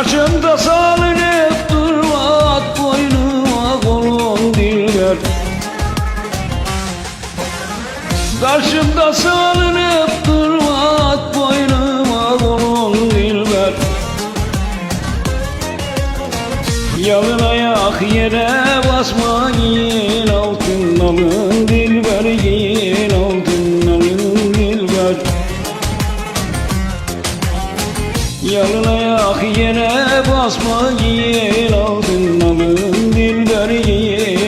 Karşımda salınıp durma at boynuma kolun dilber Karşımda salınıp durma boynuma kolun dilber Yalın ayak yere basma giyin altın alın Yalın ayak yere basma giyin altın alın dilber giyin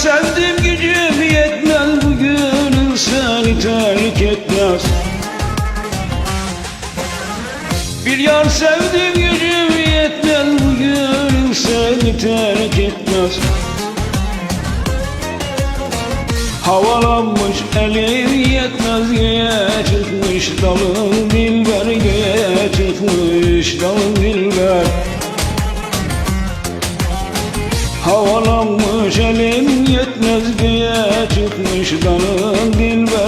sevdim gücüm yetmez bugün seni terk etmez. Bir yar sevdim gücüm yetmez bugün seni terk etmez. Havalanmış elim yetmez göğe çıkmış dalın dilber göğe çıkmış dalın dilber. Havalanmış elim yetmez göğe çıkmış dalın dilber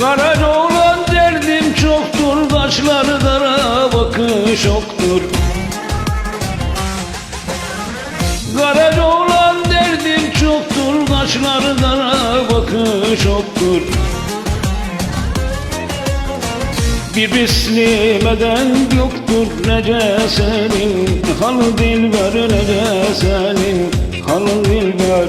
Karaca olan derdim çoktur Kaşları dara bakış oktur Karaca olan derdim çoktur Kaşları dara bakış oktur Bir bislimeden yoktur nece senin? Halı dilber nece senin? Halı dilber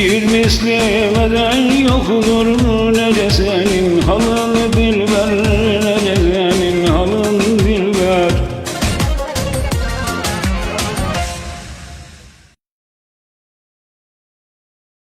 bir mislimeden yoktur nece senin halın dilber